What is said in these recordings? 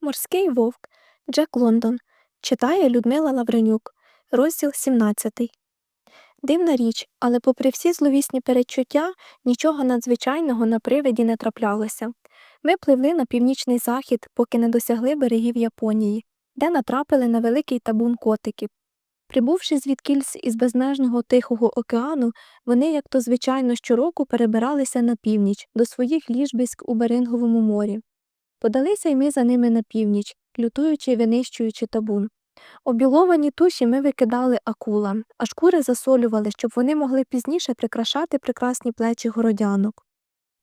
Морський вовк Джек Лондон читає Людмила Лавренюк, розділ 17. Дивна річ, але попри всі зловісні передчуття, нічого надзвичайного на привиді не траплялося. Ми пливли на північний захід, поки не досягли берегів Японії, де натрапили на великий табун котиків. Прибувши звідкільсь із безмежного Тихого океану, вони, як то звичайно щороку, перебиралися на північ до своїх ліжбиськ у Беринговому морі. Подалися й ми за ними на північ, лютуючи і винищуючи табун. Обіловані туші ми викидали акулам, а шкури засолювали, щоб вони могли пізніше прикрашати прекрасні плечі городянок.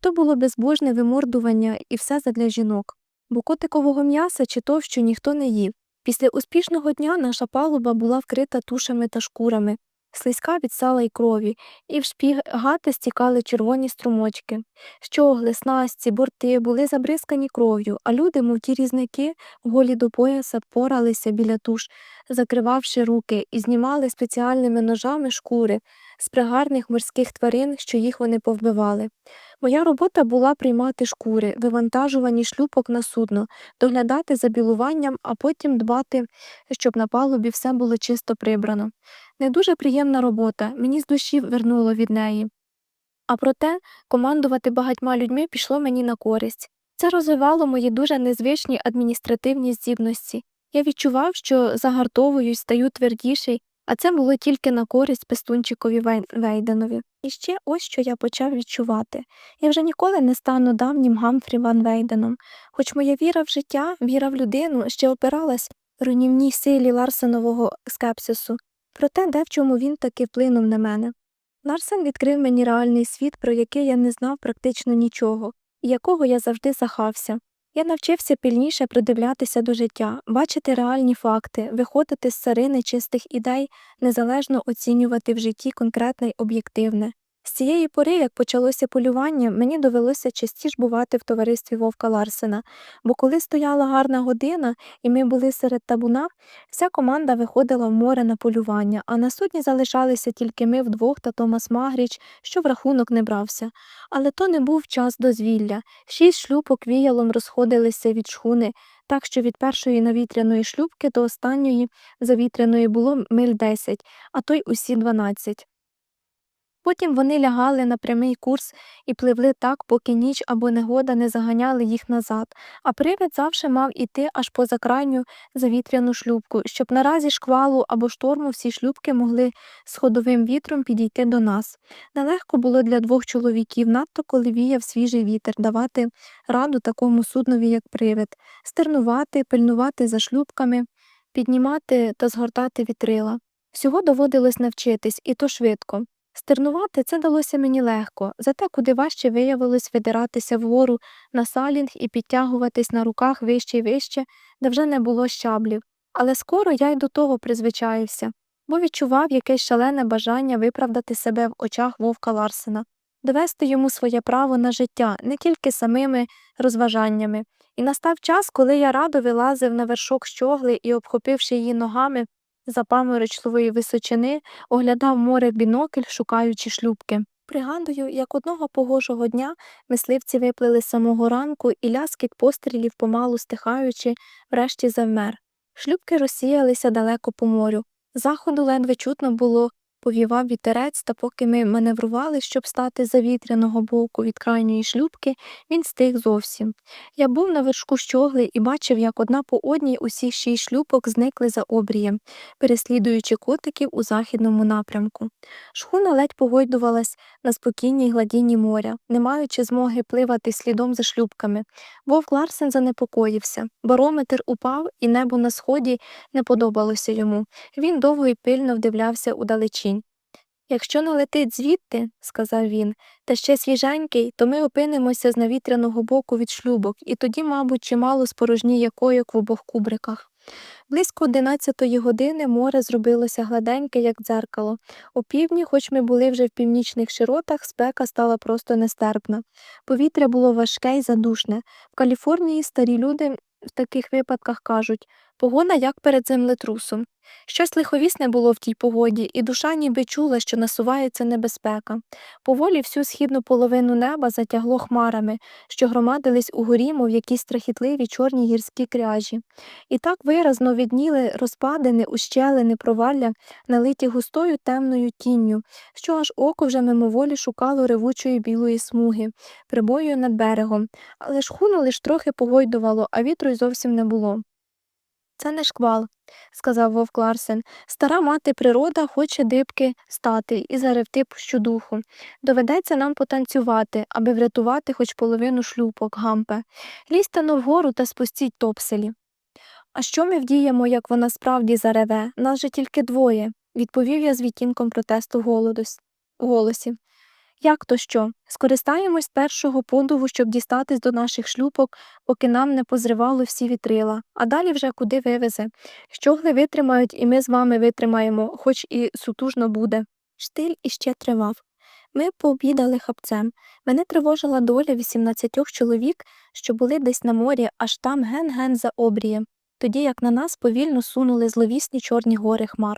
То було безбожне вимордування і все задля жінок, бо котикового м'яса чи товщу ніхто не їв. Після успішного дня наша палуба була вкрита тушами та шкурами, слизька від сала й крові, і в шпігати стікали червоні струмочки. Щогли, снасті, борти були забризкані кров'ю, а люди, мов ті різники, голі до пояса поралися біля туш, закривавши руки, і знімали спеціальними ножами шкури з пригарних морських тварин, що їх вони повбивали. Моя робота була приймати шкури, вивантажувані шлюпок на судно, доглядати за білуванням, а потім дбати, щоб на палубі все було чисто прибрано. Не дуже приємна робота, мені з душі вернуло від неї. А проте командувати багатьма людьми пішло мені на користь. Це розвивало мої дуже незвичні адміністративні здібності. Я відчував, що загартовуюсь, стаю твердіший, а це було тільки на користь пестунчикові Вейденові. І ще ось що я почав відчувати. Я вже ніколи не стану давнім Гамфрі Ван Вейденом, хоч моя віра в життя, віра в людину ще опиралась руйнівній силі Ларсенового скепсису, проте де в чому він таки вплинув на мене. Ларсен відкрив мені реальний світ, про який я не знав практично нічого, і якого я завжди захався. Я навчився пильніше придивлятися до життя, бачити реальні факти, виходити з царини чистих ідей, незалежно оцінювати в житті конкретне й об'єктивне. З цієї пори, як почалося полювання, мені довелося частіше бувати в товаристві Вовка Ларсена, бо коли стояла гарна година і ми були серед табуна, вся команда виходила в море на полювання, а на судні залишалися тільки ми вдвох та Томас Магріч, що в рахунок не брався. Але то не був час дозвілля. Шість шлюпок віялом розходилися від шхуни, так що від першої навітряної шлюпки до останньої завітряної було миль десять, а то й усі дванадцять. Потім вони лягали на прямий курс і пливли так, поки ніч або негода не заганяли їх назад, а привид завжди мав іти аж поза крайню завітряну шлюпку, щоб на разі шквалу або шторму всі шлюпки могли з ходовим вітром підійти до нас. Нелегко було для двох чоловіків, надто коли віяв свіжий вітер, давати раду такому суднові, як привид, стернувати, пильнувати за шлюпками, піднімати та згортати вітрила. Всього доводилось навчитись, і то швидко. Стернувати це далося мені легко, зате куди важче виявилось видиратися вгору на салінг і підтягуватись на руках вище й вище, де вже не було щаблів. Але скоро я й до того призвичаївся, бо відчував якесь шалене бажання виправдати себе в очах вовка Ларсена, довести йому своє право на життя не тільки самими розважаннями. І настав час, коли я радо вилазив на вершок щогли і, обхопивши її ногами, за паморочливої височини оглядав море бінокль, шукаючи шлюбки. Пригадую, як одного погожого дня мисливці виплили з самого ранку, і ляскіт пострілів, помалу стихаючи, врешті завмер. Шлюбки розсіялися далеко по морю. Заходу ледве чутно було, повівав вітерець, та поки ми маневрували, щоб стати з завітряного боку від крайньої шлюбки, він стих зовсім. Я був на вершку щогли і бачив, як одна по одній усі шість шлюпок зникли за обрієм, переслідуючи котиків у західному напрямку. Шхуна ледь погойдувалась на спокійній гладіні моря, не маючи змоги пливати слідом за шлюбками. Вовк Ларсен занепокоївся. Барометр упав, і небо на сході не подобалося йому. Він довго і пильно вдивлявся удалечінь. Якщо налетить звідти, сказав він, та ще свіженький, то ми опинимося з навітряного боку від шлюбок, і тоді, мабуть, чимало спорожніє койок в обох кубриках. Близько одинадцятої години море зробилося гладеньке, як дзеркало. У півдні, хоч ми були вже в північних широтах, спека стала просто нестерпна. Повітря було важке й задушне. В Каліфорнії старі люди в таких випадках кажуть Погода як перед землетрусом. Щось лиховісне було в тій погоді, і душа ніби чула, що насувається небезпека. Поволі всю східну половину неба затягло хмарами, що громадились угорі, мов якісь страхітливі чорні гірські кряжі. І так виразно відніли розпадини, ущелини, провалля, налиті густою темною тінню, що аж око вже мимоволі шукало ревучої білої смуги, прибою над берегом, але шхуну лиш трохи погойдувало, а вітру й зовсім не було. Це не шквал, сказав вовк Ларсен. Стара мати природа хоче дибки стати і заревти щодуху. Доведеться нам потанцювати, аби врятувати хоч половину шлюпок, гампе. Лізьте но вгору та спустіть топселі. А що ми вдіємо, як вона справді зареве? Нас же тільки двоє, відповів я з відтінком протесту в голосі. Як то що? Скористаємось першого подуву, щоб дістатись до наших шлюпок, поки нам не позривало всі вітрила, а далі вже куди вивезе. Щогли витримають, і ми з вами витримаємо, хоч і сутужно буде. Штиль іще тривав. Ми пообідали хапцем. Мене тривожила доля 18 чоловік, що були десь на морі, аж там ген-ген за обрієм, тоді як на нас повільно сунули зловісні чорні гори хмар.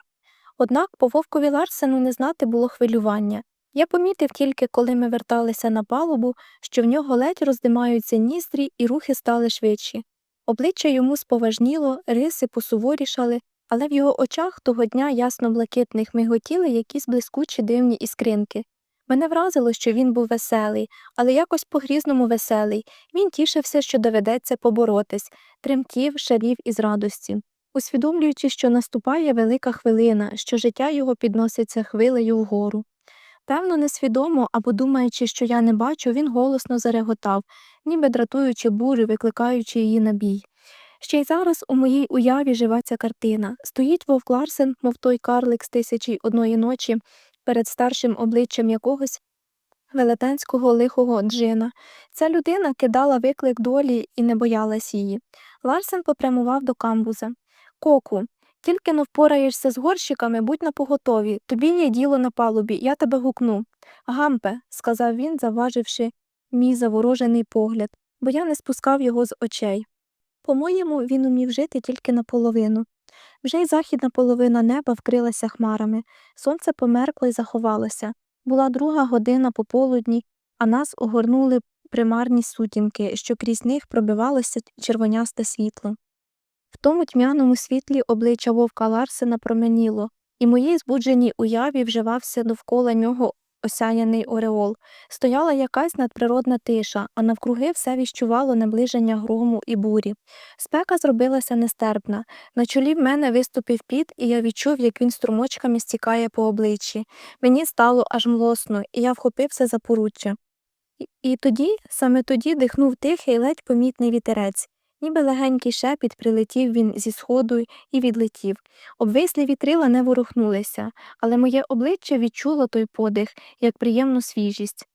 Однак по вовкові Ларсену не знати було хвилювання. Я помітив тільки, коли ми верталися на палубу, що в нього ледь роздимаються ніздрі і рухи стали швидші. Обличчя йому споважніло, риси посуворішали, але в його очах того дня ясно блакитних миготіли якісь блискучі дивні іскринки. Мене вразило, що він був веселий, але якось по-грізному веселий. Він тішився, що доведеться поборотись, тремтів, шарів із радості. Усвідомлюючи, що наступає велика хвилина, що життя його підноситься хвилею вгору. Певно, несвідомо або думаючи, що я не бачу, він голосно зареготав, ніби дратуючи бурю, викликаючи її на бій. Ще й зараз у моїй уяві жива ця картина. Стоїть вовк Ларсен, мов той карлик з тисячі одної ночі, перед старшим обличчям якогось велетенського лихого джина. Ця людина кидала виклик долі і не боялась її. Ларсен попрямував до камбуза. Коку, тільки но впораєшся з горщиками, будь напоготові, тобі є діло на палубі, я тебе гукну. Гампе, сказав він, заваживши мій заворожений погляд, бо я не спускав його з очей. По-моєму, він умів жити тільки наполовину. Вже й західна половина неба вкрилася хмарами, сонце померкло й заховалося. Була друга година пополудні, а нас огорнули примарні сутінки, що крізь них пробивалося червонясте світло. В тому тьмяному світлі обличчя вовка Ларсена променіло, і моїй збудженій уяві вживався довкола нього осяяний ореол. Стояла якась надприродна тиша, а навкруги все віщувало наближення грому і бурі. Спека зробилася нестерпна. На чолі в мене виступив піт, і я відчув, як він струмочками стікає по обличчі. Мені стало аж млосно, і я вхопився за поруччя. І, тоді, саме тоді дихнув тихий, ледь помітний вітерець. Ніби легенький шепіт прилетів він зі сходу і відлетів. Обвислі вітрила не ворухнулися, але моє обличчя відчуло той подих, як приємну свіжість.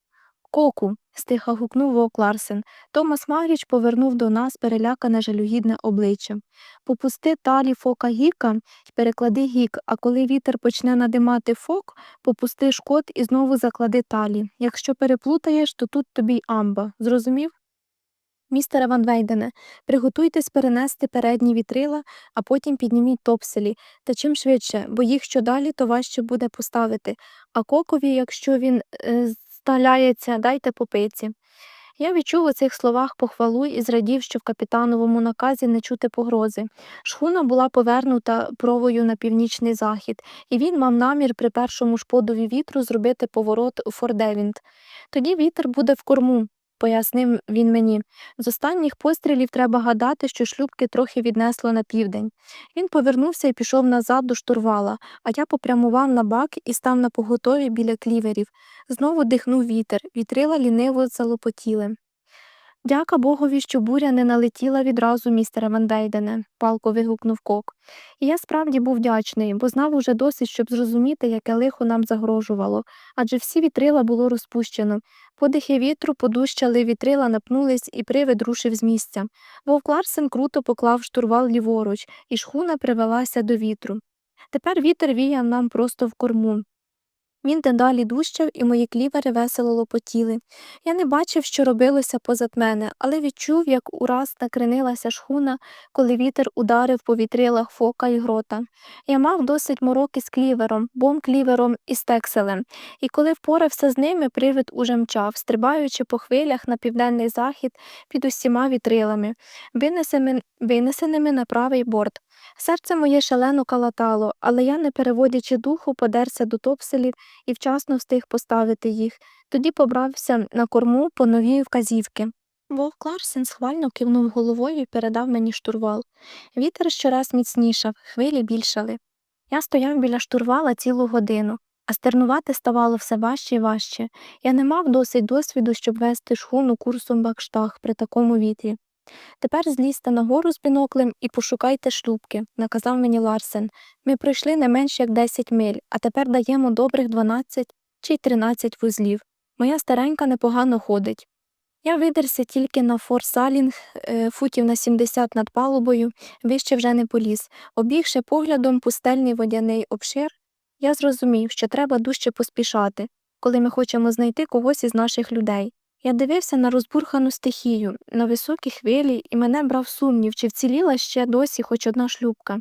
Коку. стиха гукнув вовк Ларсен. Томас Магріч повернув до нас перелякане жалюгідне обличчя. Попусти талі фока гіка й переклади гік, а коли вітер почне надимати фок, попусти шкод і знову заклади талі. Якщо переплутаєш, то тут тобі амба. Зрозумів? Містере Ван Вейдене, приготуйтесь перенести передні вітрила, а потім підніміть топселі, та чим швидше, бо їх що далі, то важче буде поставити, а кокові, якщо він е, сталяється, дайте по пиці. Я відчув у цих словах похвалу і зрадів, що в капітановому наказі не чути погрози. Шхуна була повернута провою на північний захід, і він мав намір при першому ж подові вітру зробити поворот у Фордевінт. Тоді вітер буде в корму, пояснив він мені. З останніх пострілів треба гадати, що шлюбки трохи віднесло на південь. Він повернувся і пішов назад до штурвала, а я попрямував на бак і став на поготові біля кліверів. Знову дихнув вітер, вітрила ліниво залопотіли. Дяка Богові, що буря не налетіла відразу, містере Вандейдене, палко вигукнув кок. І я справді був вдячний, бо знав уже досить, щоб зрозуміти, яке лихо нам загрожувало, адже всі вітрила було розпущено. Подихи вітру подущали, вітрила напнулись, і привид рушив з місця. Вовк Ларсен круто поклав штурвал ліворуч, і шхуна привелася до вітру. Тепер вітер віяв нам просто в корму. Він дедалі дужчав, і мої клівери весело лопотіли. Я не бачив, що робилося позад мене, але відчув, як ураз накренилася шхуна, коли вітер ударив по вітрилах фока і грота. Я мав досить мороки з клівером, бом клівером і стекселем, і коли впорався з ними, привид уже мчав, стрибаючи по хвилях на південний захід під усіма вітрилами, винесеними на правий борт. Серце моє шалено калатало, але я, не переводячи духу, подерся до топселів і вчасно встиг поставити їх. Тоді побрався на корму по нові вказівки. Вовк Кларсен схвально кивнув головою і передав мені штурвал. Вітер щораз міцнішав, хвилі більшали. Я стояв біля штурвала цілу годину, а стернувати ставало все важче і важче. Я не мав досить досвіду, щоб вести шхуну курсом бакштаг при такому вітрі. Тепер злізьте нагору з біноклем і пошукайте шлюбки, наказав мені Ларсен. Ми пройшли не менш як 10 миль, а тепер даємо добрих 12 чи й 13 вузлів. Моя старенька непогано ходить. Я видерся тільки на форсалінг, е, футів на 70 над палубою, вище вже не поліз. Обігши поглядом пустельний водяний обшир, я зрозумів, що треба дужче поспішати, коли ми хочемо знайти когось із наших людей. Я дивився на розбурхану стихію, на високі хвилі, і мене брав сумнів, чи вціліла ще досі хоч одна шлюбка.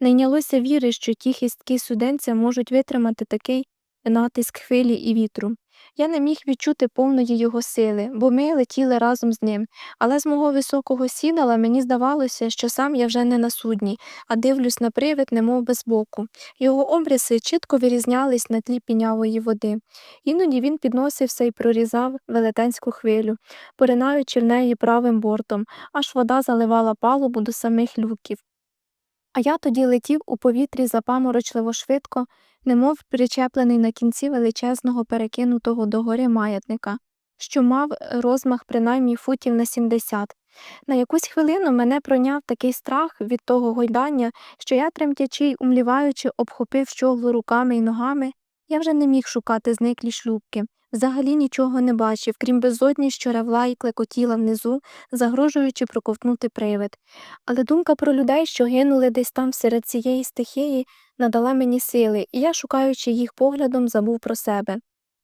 Не йнялося віри, що ті хістки суденця можуть витримати такий натиск хвилі і вітру. Я не міг відчути повної його сили, бо ми летіли разом з ним, але з мого високого сідала мені здавалося, що сам я вже не на судні, а дивлюсь на привид, немов без боку. Його обриси чітко вирізнялись на тлі пінявої води. Іноді він підносився і прорізав велетенську хвилю, поринаючи в неї правим бортом, аж вода заливала палубу до самих люків. А я тоді летів у повітрі запаморочливо швидко, немов причеплений на кінці величезного перекинутого догори маятника, що мав розмах принаймні футів на 70. На якусь хвилину мене пройняв такий страх від того гойдання, що я, тремтячи й умліваючи, обхопив щоглу руками й ногами, я вже не міг шукати зниклі шлюбки. Взагалі нічого не бачив, крім безодні, що ревла і клекотіла внизу, загрожуючи проковтнути привид. Але думка про людей, що гинули десь там серед цієї стихії, надала мені сили, і я, шукаючи їх поглядом, забув про себе.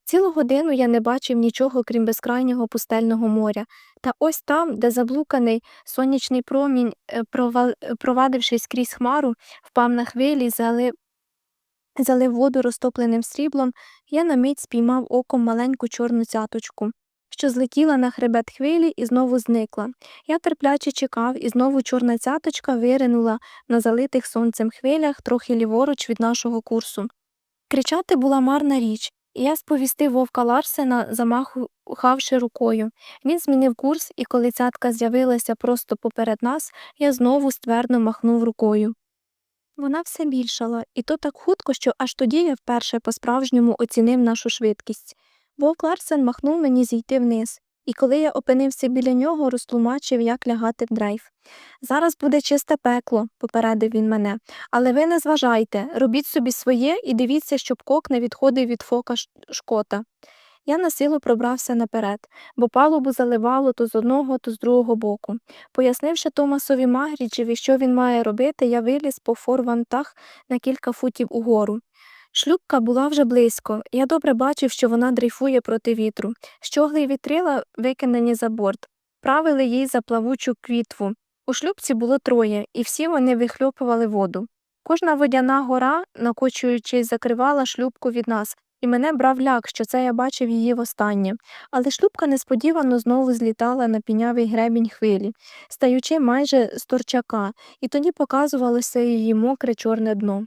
Цілу годину я не бачив нічого, крім безкрайнього пустельного моря, та ось там, де заблуканий сонячний промінь, е, провал- е, провадившись крізь хмару, впав на хвилі, залив, залив воду розтопленим сріблом, я на мить спіймав оком маленьку чорну цяточку, що злетіла на хребет хвилі і знову зникла. Я терпляче чекав, і знову чорна цяточка виринула на залитих сонцем хвилях трохи ліворуч від нашого курсу. Кричати була марна річ, і я сповістив вовка Ларсена, замахавши рукою. Він змінив курс, і коли цятка з'явилася просто поперед нас, я знову ствердно махнув рукою. Вона все більшала, і то так хутко, що аж тоді я вперше по-справжньому оцінив нашу швидкість. Вовк Ларсен махнув мені зійти вниз, і коли я опинився біля нього, розтлумачив, як лягати в дрейф. Зараз буде чисте пекло, попередив він мене, але ви не зважайте, робіть собі своє і дивіться, щоб кок не відходив від фока шкота. Я на силу пробрався наперед, бо палубу заливало то з одного, то з другого боку. Пояснивши Томасові Магріджеві, що він має робити, я виліз по форвантах на кілька футів угору. Шлюпка була вже близько, я добре бачив, що вона дрейфує проти вітру. Щогли й вітрила викидані за борт, правили їй за плавучу квітву. У шлюпці було троє, і всі вони вихльопували воду. Кожна водяна гора, накочуючись, закривала шлюпку від нас, і мене брав ляк, що це я бачив її востаннє. Але шлюпка несподівано знову злітала на пінявий гребінь хвилі, стаючи майже з торчака, і тоді показувалося її мокре чорне дно.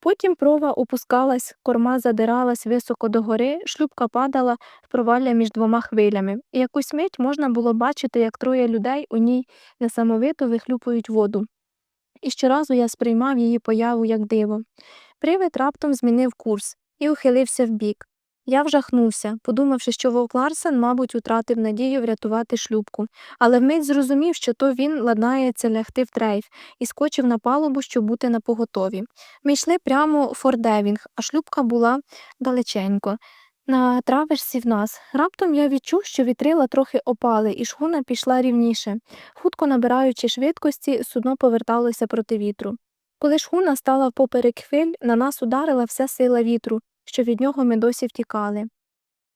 Потім прова опускалась, корма задиралась високо догори, шлюпка падала в провалля між двома хвилями, і якусь мить можна було бачити, як троє людей у ній несамовито вихлюпують воду. І щоразу я сприймав її появу як диво. Привид раптом змінив курс і ухилився вбік. Я вжахнувся, подумавши, що вовк Ларсен, мабуть, утратив надію врятувати шлюбку, але вмить зрозумів, що то він ладнається лягти в трейф, і скочив на палубу, щоб бути на поготові. Ми йшли прямо у Фордевінг, а шлюбка була далеченько. На траверсі в нас. Раптом я відчув, що вітрила трохи опали, і шхуна пішла рівніше. Хутко набираючи швидкості, судно поверталося проти вітру. Коли шхуна стала впоперек хвиль, на нас ударила вся сила вітру, що від нього ми досі втікали.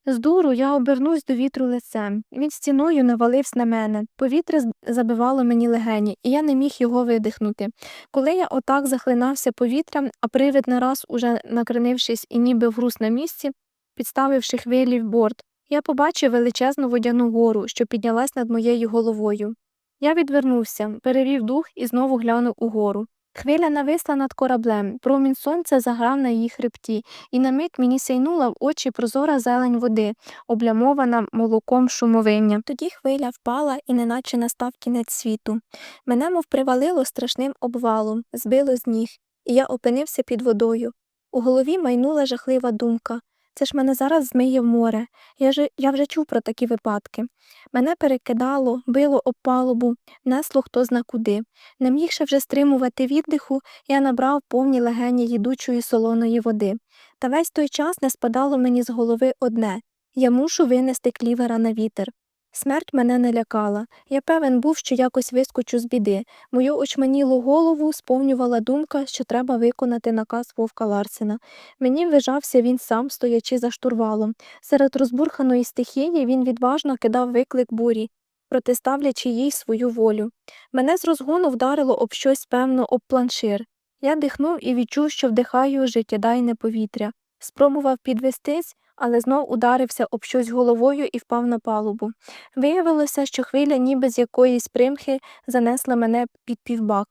З дуру я обернусь до вітру лицем. Він стіною навалився на мене. Повітря забивало мені легені, і я не міг його видихнути. Коли я отак захлинався повітрям, а привид нараз, уже накренившись і ніби вгруз на місці, підставивши хвилі в борт, я побачив величезну водяну гору, що піднялась над моєю головою. Я відвернувся, перевів дух і знову глянув угору. Хвиля нависла над кораблем, промінь сонця заграв на її хребті, і на мить мені сяйнула в очі прозора зелень води, облямована молоком шумовиння. Тоді хвиля впала і неначе настав кінець світу. Мене мов привалило страшним обвалом, збило з ніг, і я опинився під водою. У голові майнула жахлива думка. Це ж мене зараз змиє в море. Я, ж, я вже чув про такі випадки. Мене перекидало, било об палубу, несло хто зна куди. Не мігши вже стримувати віддиху, я набрав повні легені їдучої солоної води. Та весь той час не спадало мені з голови одне я мушу винести клівера на вітер. Смерть мене не лякала. Я певен був, що якось вискочу з біди. Мою очманілу голову сповнювала думка, що треба виконати наказ вовка Ларсена. Мені ввижався він сам, стоячи за штурвалом. Серед розбурханої стихії він відважно кидав виклик бурі, протиставлячи їй свою волю. Мене з розгону вдарило об щось, певно, об планшир. Я дихнув і відчув, що вдихаю життєдайне повітря. Спробував підвестись, але знов ударився об щось головою і впав на палубу. Виявилося, що хвиля ніби з якоїсь примхи занесла мене під півбак.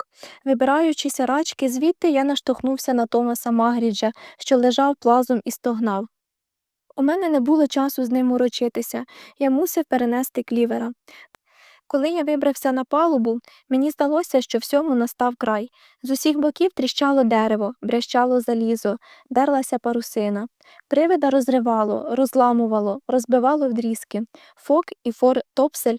Вибираючися рачки звідти, я наштовхнувся на Томаса Магріджа, що лежав плазом і стогнав. У мене не було часу з ним урочитися, я мусив перенести клівера. Коли я вибрався на палубу, мені здалося, що всьому настав край. З усіх боків тріщало дерево, брящало залізо, дерлася парусина. Привида розривало, розламувало, розбивало вдрізки. Фок і фор Топсель,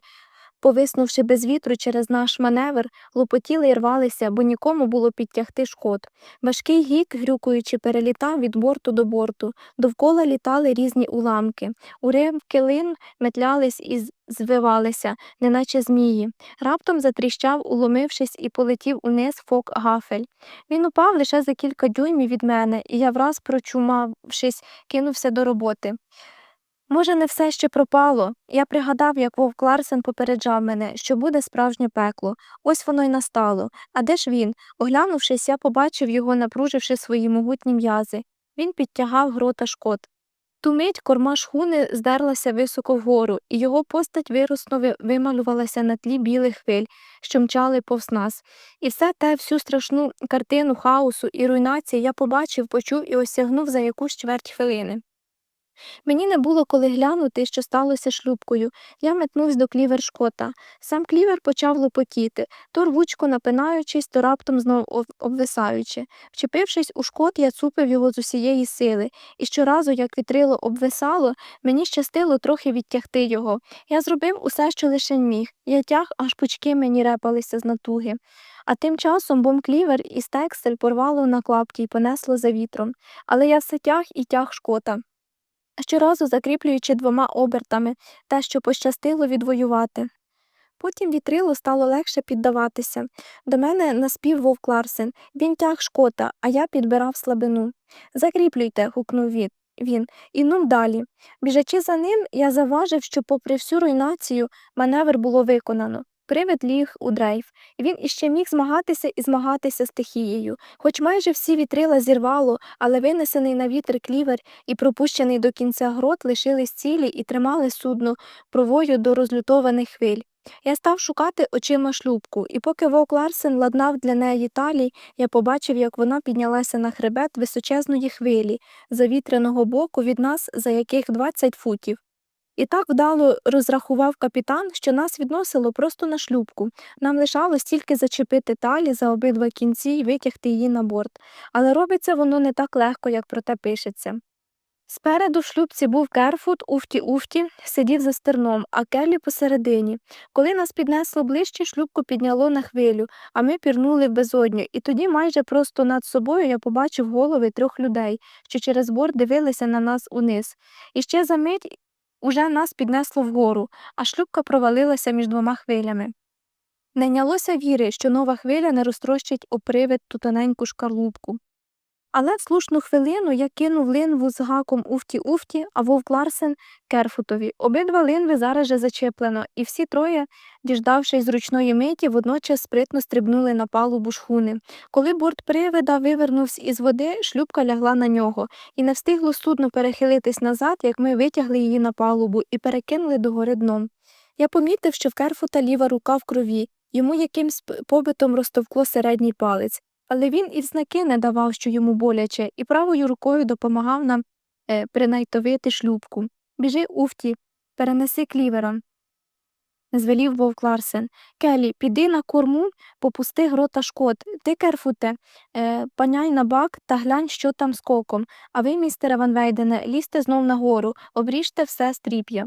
повиснувши без вітру через наш маневр, лопотіли й рвалися, бо нікому було підтягти шкод. Важкий гік, грюкуючи, перелітав від борту до борту. Довкола літали різні уламки. Уривки лин метлялись і звивалися, неначе змії. Раптом затріщав, уломившись, і полетів униз фок гафель. Він упав лише за кілька дюймів від мене, і я враз, прочумавшись, кинувся до роботи. Може, не все ще пропало. Я пригадав, як Вовк Ларсен попереджав мене, що буде справжнє пекло. Ось воно й настало. А де ж він? Оглянувшись, я побачив його, напруживши свої могутні м'язи. Він підтягав грота шкот. Ту мить корма шхуни здерлася високо вгору, і його постать виросно вималювалася на тлі білих хвиль, що мчали повз нас. І все те, всю страшну картину хаосу і руйнації я побачив, почув і осягнув за якусь чверть хвилини. Мені не було коли глянути, що сталося шлюбкою. Я метнувся до клівер-шкота. Сам клівер почав лопотіти, то рвучко напинаючись, то раптом знов обвисаючи. Вчепившись у шкот, я цупив його з усієї сили, і щоразу, як вітрило обвисало, мені щастило трохи відтягти його. Я зробив усе, що лише міг. Я тяг, аж пучки мені репалися з натуги. А тим часом бомклівер і стексель порвало на клапті й понесло за вітром. Але я все тяг і тяг шкота щоразу закріплюючи двома обертами те, що пощастило відвоювати. Потім вітрило стало легше піддаватися. До мене наспів вовк Ларсен. Він тяг шкота, а я підбирав слабину. Закріплюйте, гукнув він. Він і ну далі. Біжачи за ним, я заважив, що, попри всю руйнацію, маневр було виконано. Привид ліг у дрейф, він іще міг змагатися і змагатися стихією. Хоч майже всі вітрила зірвало, але винесений на вітер клівер і пропущений до кінця грот лишились цілі і тримали судно провою до розлютованих хвиль. Я став шукати очима шлюбку, і поки Вовк Ларсен ладнав для неї талій, я побачив, як вона піднялася на хребет височезної хвилі, завітряного боку від нас за яких 20 футів. І так вдало розрахував капітан, що нас відносило просто на шлюбку. Нам лишалось тільки зачепити талі за обидва кінці і витягти її на борт. Але робиться воно не так легко, як про те пишеться. Спереду в шлюбці був Керфут, Уфті-Уфті, сидів за стерном, а Келлі посередині. Коли нас піднесло ближче, шлюбку підняло на хвилю, а ми пірнули в безодню, і тоді майже просто над собою я побачив голови трьох людей, що через борт дивилися на нас униз. І ще за мить уже нас піднесло вгору, а шлюбка провалилася між двома хвилями. Не нялося віри, що нова хвиля не розтрощить опривид ту тоненьку шкарлупку. Але в слушну хвилину я кинув линву з гаком Уфті-Уфті, а вовк Ларсен Керфутові. Обидва линви зараз же зачеплено, і всі троє, діждавшись зручної миті, водночас спритно стрибнули на палубу шхуни. Коли борт привида вивернувся із води, шлюпка лягла на нього, і не встигло судно перехилитись назад, як ми витягли її на палубу і перекинули догори дном. Я помітив, що в Керфута ліва рука в крові, йому якимсь побитом розтовкло середній палець. Але він і знаки не давав, що йому боляче, і правою рукою допомагав нам е, принайтовити шлюбку. Біжи, Уфті, перенеси клівера. Звелів вовк Ларсен. Келі, піди на корму, попусти грота шкод. Ти, Керфуте, е, паняй на бак та глянь, що там з коком. А ви, містере Ван Вейдене, лізьте знов нагору, обріжте все стріп'я.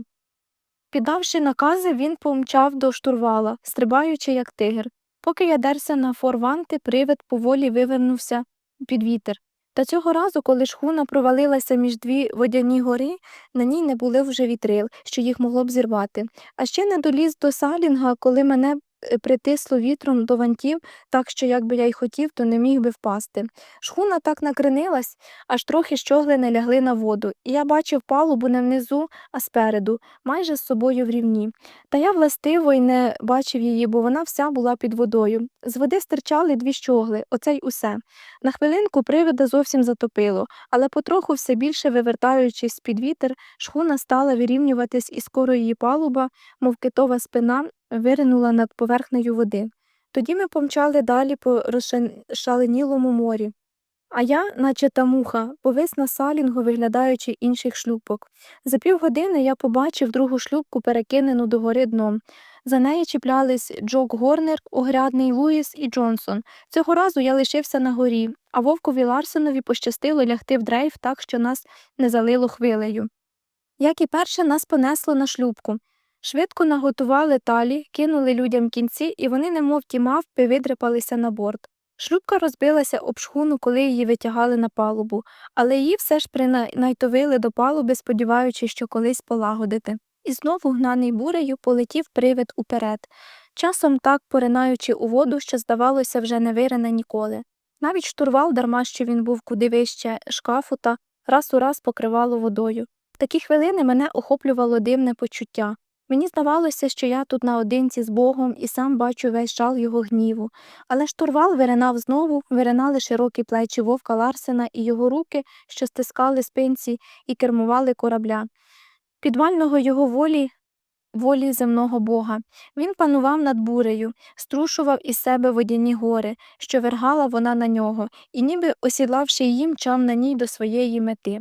Піддавши накази, він помчав до штурвала, стрибаючи, як тигр. Поки я дерся на форванти, привид поволі вивернувся під вітер. Та цього разу, коли шхуна провалилася між дві водяні гори, на ній не були вже вітрил, що їх могло б зірвати. А ще не доліз до салінга, коли мене притисло вітром до вантів, так що, якби я й хотів, то не міг би впасти. Шхуна так накренилась, аж трохи щогли не лягли на воду, і я бачив палубу не внизу, а спереду, майже з собою в рівні. Та я властиво й не бачив її, бо вона вся була під водою. З води стирчали дві щогли, оце й усе. На хвилинку привида зовсім затопило, але потроху все більше вивертаючись під вітер, шхуна стала вирівнюватись, і скоро її палуба, мов китова спина, виринула над поверхнею води. Тоді ми помчали далі по розшаленілому морі. А я, наче та муха, повис на салінгу, виглядаючи інших шлюпок. За півгодини я побачив другу шлюпку, перекинену догори дном. За нею чіплялись Джок Горнер, Огрядний Луїс і Джонсон. Цього разу я лишився на горі, а Вовкові Ларсонові пощастило лягти в дрейф так, що нас не залило хвилею. Як і перше, нас понесло на шлюпку. Швидко наготували талі, кинули людям кінці, і вони, немов ті мавпи, видрипалися на борт. Шлюпка розбилася об шхуну, коли її витягали на палубу, але її все ж принайтовили до палуби, сподіваючись, що колись полагодити. І знову, гнаний бурею, полетів привид уперед, часом так поринаючи у воду, що, здавалося, вже не вирине ніколи. Навіть штурвал, дарма що він був куди вище шкафута, раз у раз покривало водою. В такі хвилини мене охоплювало дивне почуття. Мені здавалося, що я тут наодинці з Богом і сам бачу весь жал його гніву. Але штурвал виринав знову, виринали широкі плечі вовка Ларсена і його руки, що стискали спинці і кермували корабля. Підвального його волі, волі земного Бога. Він панував над бурею, струшував із себе водяні гори, що вергала вона на нього, і ніби осідлавши її, мчав на ній до своєї мети.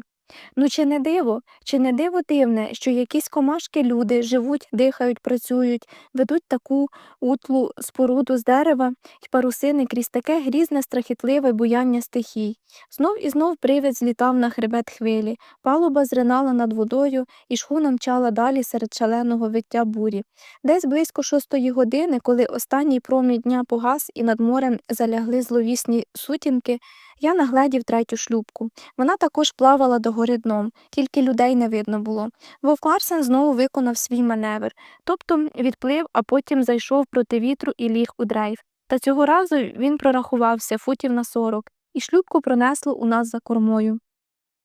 Ну чи не диво, чи не диво дивне, що якісь комашки люди живуть, дихають, працюють, ведуть таку утлу споруду з дерева й парусини крізь таке грізне, страхітливе буяння стихій. Знов і знов привид злітав на хребет хвилі, палуба зринала над водою, і шхуна мчала далі серед шаленого виття бурі. Десь близько шостої години, коли останній промінь дня погас і над морем залягли зловісні сутінки, я нагледів третю шлюпку. Вона також плавала догори дном, тільки людей не видно було. Вовк Ларсен знову виконав свій маневр, тобто відплив, а потім зайшов проти вітру і ліг у дрейф. Та цього разу він прорахувався футів на сорок, і шлюпку пронесло у нас за кормою.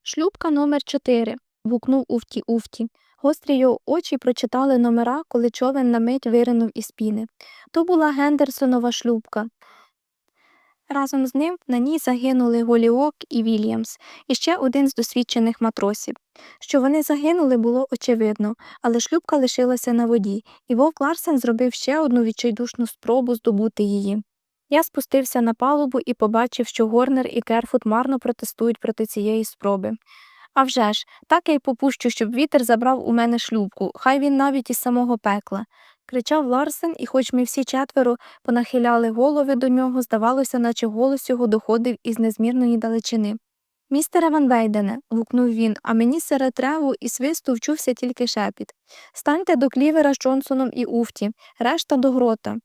Шлюпка номер 4 гукнув Уфті Уфті. Гострі його очі прочитали номера, коли човен на мить виринув із піни. То була Гендерсонова шлюпка. Разом з ним на ній загинули Голіок і Вільямс, і ще один з досвідчених матросів. Що вони загинули, було очевидно, але шлюпка лишилася на воді, і Вовк Ларсен зробив ще одну відчайдушну спробу здобути її. Я спустився на палубу і побачив, що Горнер і Керфут марно протестують проти цієї спроби. А вже ж, так я й попущу, щоб вітер забрав у мене шлюпку, хай він навіть із самого пекла. Кричав Ларсен, і хоч ми всі четверо понахиляли голови до нього, здавалося, наче голос його доходив із незмірної далечини. Містере Ван Вейдене, гукнув він, а мені серед реву і свисту вчувся тільки шепіт. Станьте до клівера з Джонсоном і Уфті, решта до грота.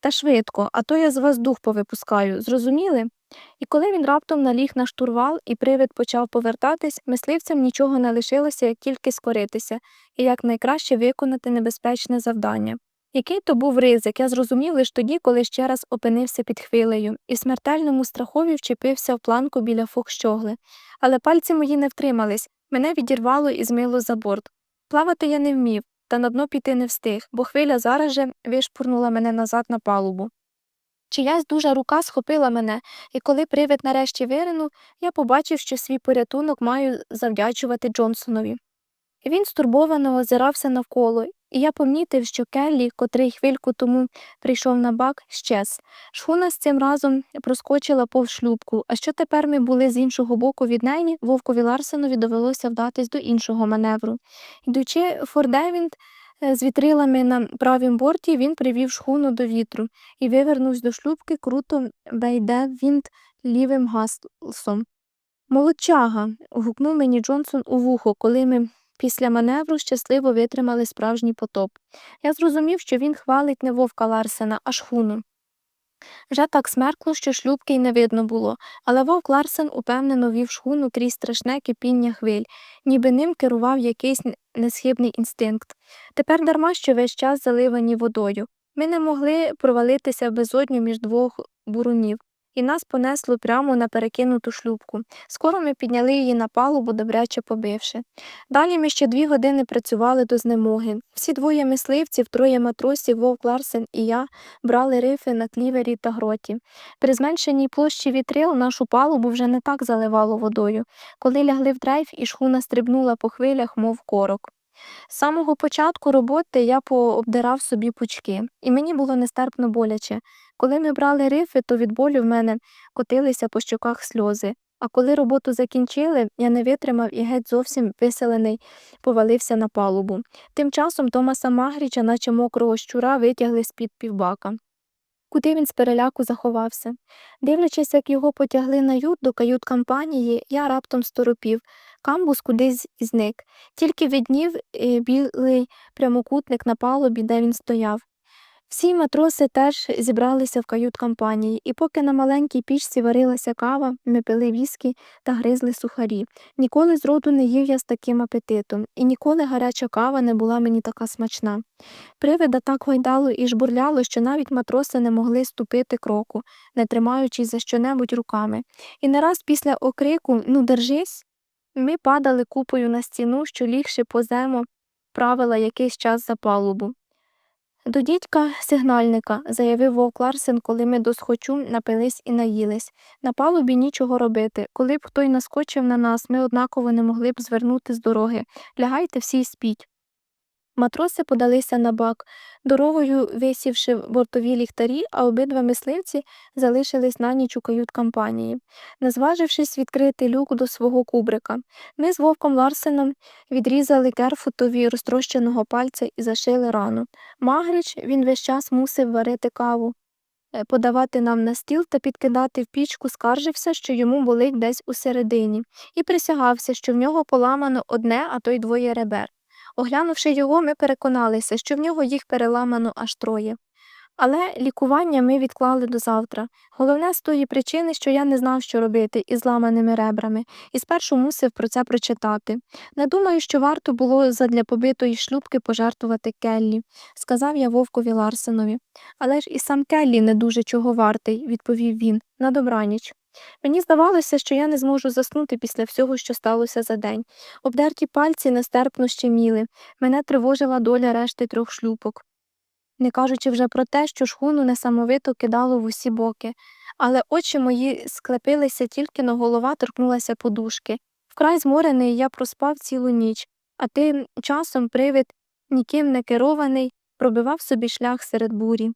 Та швидко, а то я з вас дух повипускаю, зрозуміли? І коли він раптом наліг на штурвал і привид почав повертатись, мисливцям нічого не лишилося, як тільки скоритися і якнайкраще виконати небезпечне завдання. Який то був ризик, я зрозумів лише тоді, коли ще раз опинився під хвилею і в смертельному страхові вчепився в планку біля фокщогли. Але пальці мої не втримались, мене відірвало і змило за борт. Плавати я не вмів, та на дно піти не встиг, бо хвиля зараз же вишпурнула мене назад на палубу. Чиясь дуже рука схопила мене, і коли привид нарешті виринув, я побачив, що свій порятунок маю завдячувати Джонсонові. Він стурбовано озирався навколо, і я помітив, що Келлі, котрий хвильку тому прийшов на бак, щез. Шхуна з цим разом проскочила повз шлюбку, а що тепер ми були з іншого боку від неї, Вовкові Ларсенові довелося вдатись до іншого маневру. Йдучи Фордевінт е, з вітрилами на правім борті, він привів шхуну до вітру і вивернувся до шлюбки, круто вейде вінт лівим гаслом. Молодчага. гукнув мені Джонсон у вухо, коли ми після маневру щасливо витримали справжній потоп. Я зрозумів, що він хвалить не вовка Ларсена, а шхуну. Вже так смеркло, що шлюбки й не видно було, але вовк Ларсен упевнено вів шхуну крізь страшне кипіння хвиль, ніби ним керував якийсь несхибний інстинкт. Тепер дарма, що весь час заливані водою. Ми не могли провалитися в безодню між двох бурунів, і нас понесло прямо на перекинуту шлюбку. Скоро ми підняли її на палубу, добряче побивши. Далі ми ще дві години працювали до знемоги. Всі двоє мисливців, троє матросів, Вовк Ларсен і я брали рифи на клівері та гроті. При зменшеній площі вітрил нашу палубу вже не так заливало водою, коли лягли в дрейф і шхуна стрибнула по хвилях, мов корок. З самого початку роботи я пообдирав собі пучки, і мені було нестерпно боляче. Коли ми брали рифи, то від болю в мене котилися по щоках сльози. А коли роботу закінчили, я не витримав і геть зовсім виселений повалився на палубу. Тим часом Томаса Магріча, наче мокрого щура, витягли з-під півбака. Куди він з переляку заховався? Дивлячись, як його потягли на ют до кают кампанії, я раптом сторопів. Камбус кудись зник. Тільки виднів е, білий прямокутник на палубі, де він стояв. Всі матроси теж зібралися в кают-компанії, і поки на маленькій пічці варилася кава, ми пили віскі та гризли сухарі. Ніколи зроду не їв я з таким апетитом, і ніколи гаряча кава не була мені така смачна. Привида так гойдало і жбурляло, що навіть матроси не могли ступити кроку, не тримаючись за щонебудь руками. І не раз після окрику Ну, держись, ми падали купою на стіну, що лігши по зему, правила якийсь час за палубу. До дідька сигнальника, заявив вовк Ларсен, коли ми досхочу напились і наїлись. На палубі нічого робити. Коли б хто й наскочив на нас, ми однаково не могли б звернути з дороги. Лягайте всі й спіть. Матроси подалися на бак, дорогою висівши бортові ліхтарі, а обидва мисливці залишились на ніч у кают-компанії. Не зважившись відкрити люк до свого кубрика, ми з вовком Ларсеном відрізали керфутові розтрощеного пальця і зашили рану. Магріч він весь час мусив варити каву, е, подавати нам на стіл та підкидати в пічку, скаржився, що йому болить десь усередині, і присягався, що в нього поламано одне, а то й двоє ребер. Оглянувши його, ми переконалися, що в нього їх переламано аж троє. Але лікування ми відклали до завтра. Головне з тої причини, що я не знав, що робити із зламаними ребрами, і спершу мусив про це прочитати. Не думаю, що варто було задля побитої шлюбки пожертвувати Келлі, сказав я вовкові Ларсенові. Але ж і сам Келлі не дуже чого вартий, відповів він. На добраніч. Мені здавалося, що я не зможу заснути після всього, що сталося за день. Обдерті пальці нестерпно щеміли. Мене тривожила доля решти трьох шлюпок. Не кажучи вже про те, що шхуну несамовито кидало в усі боки, але очі мої склепилися тільки но голова торкнулася подушки. Вкрай зморений я проспав цілу ніч, а тим часом привид, ніким не керований, пробивав собі шлях серед бурі.